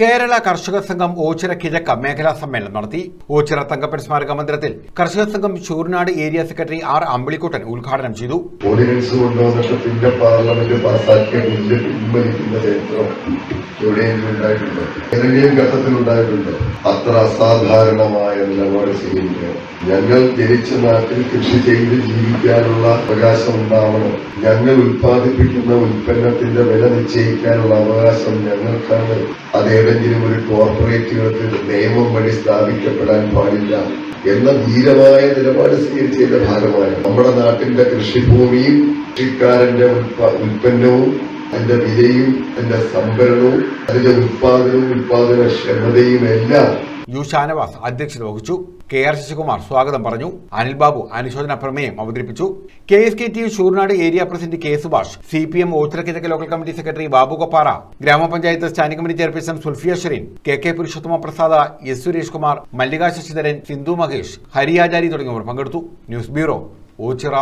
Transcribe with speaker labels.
Speaker 1: കേരള കർഷക സംഘം ഓച്ചിറ കിഴക്ക മേഖലാ സമ്മേളനം നടത്തി. ഓച്ചിറ തങ്കപ്പൻ സ്മാരക മന്ദിരത്തിൽ കർഷക സംഘം Shoornad area secretary R Ambilikuttan ഉദ്ഘാടനം ചെയ്തു.
Speaker 2: ഓർഡിനൻസ് കൊണ്ടുവന്നിട്ട് പിന്നെ പാർലമെന്റ് പാസ്സാക്കിയ ബില്ല് പിൻവലിക്കുന്ന ചരിത്രം എവിടെയെങ്കിലും ഉണ്ടായിട്ടുണ്ടോ? ഏതെങ്കിലും ഘട്ടത്തിൽ ഉണ്ടായിട്ടുണ്ടോ? അത്ര അസാധാരണമായ നിലപാട് ചെയ്യുമ്പോൾ ഞങ്ങൾ ജനിച്ച നാട്ടിൽ കൃഷി ചെയ്ത് ജീവിക്കാനുള്ള അവകാശം ഉണ്ടാവണം. ഞങ്ങൾ ഉൽപ്പാദിപ്പിക്കുന്ന ഉൽപ്പന്നത്തിന്റെ വില നിശ്ചയിക്കാനുള്ള അവകാശം ഞങ്ങൾക്കാണ്. അത് ഏതെങ്കിലും ഒരു കോർപ്പറേറ്റുകൾക്ക് നിയമം വഴി സ്ഥാപിക്കപ്പെടാൻ പാടില്ല എന്ന ധീരമായ നിലപാട് സ്വീകരിച്ചതിന്റെ ഭാഗമായി നമ്മുടെ നാട്ടിന്റെ കൃഷിഭൂമിയും കൃഷിക്കാരന്റെ ഉൽപ്പന്നവും അതിന്റെ വിലയും അതിന്റെ സംഭരണവും അതിന്റെ ഉൽപാദനവും ഉൽപാദനക്ഷമതയും എല്ലാം
Speaker 1: യു ഷാനവാസ് അധ്യക്ഷത വഹിച്ചു. കെ ആർ ശശികുമാർ സ്വാഗതം പറഞ്ഞു. അനിൽ ബാബു അനുശോചന പ്രമേയം അവതരിപ്പിച്ചു. K S K T Shoornad area president K Subhash C P M Ochirakizhakku local committee secretary Babu Koppara ഗ്രാമപഞ്ചായത്ത് standing committee chairperson Sulfiya Sherin K K Purushothama Prasada S Suresh Kumar Mallika Sasidharan Sindhu Mahesh Hariyachari തുടങ്ങിയവർ പങ്കെടുത്തു. News bureau Ochira.